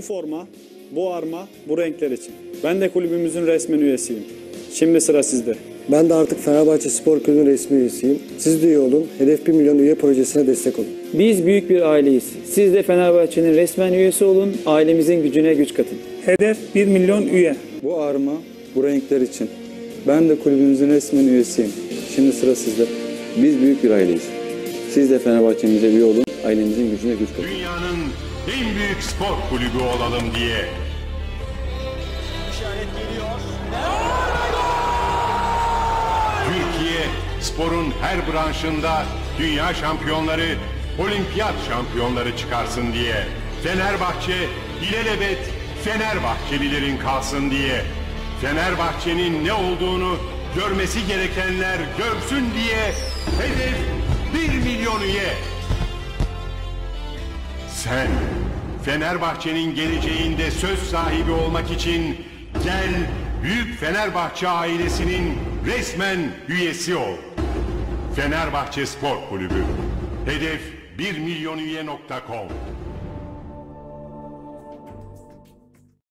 forma, bu arma, bu renkler için. Ben de kulübümüzün resmen üyesiyim. Şimdi sıra sizde. Ben de artık Fenerbahçe Spor Kulübü'nün resmi üyesiyim. Siz de üye olun. Hedef 1 milyon üye projesine destek olun. Biz büyük bir aileyiz. Siz de Fenerbahçe'nin resmen üyesi olun, ailemizin gücüne güç katın. Hedef 1 milyon üye. Bu arma bu renkler için. Ben de kulübümüzün resmen üyesiyim. Şimdi sıra sizde. Biz büyük bir aileyiz. Siz de Fenerbahçe'mize üye olun, ailemizin gücüne güç katın. Dünyanın en büyük spor kulübü olalım diye. Türkiye sporun her branşında dünya şampiyonları, olimpiyat şampiyonları çıkarsın diye. Fenerbahçe ilelebet Fenerbahçelilerin kalsın diye. Fenerbahçe'nin ne olduğunu görmesi gerekenler görsün diye hedef 1 milyon üye. Sen Fenerbahçe'nin geleceğinde söz sahibi olmak için gel Büyük Fenerbahçe ailesinin resmen üyesi ol. Fenerbahçe Spor Kulübü. Hedef 1 milyon üye.com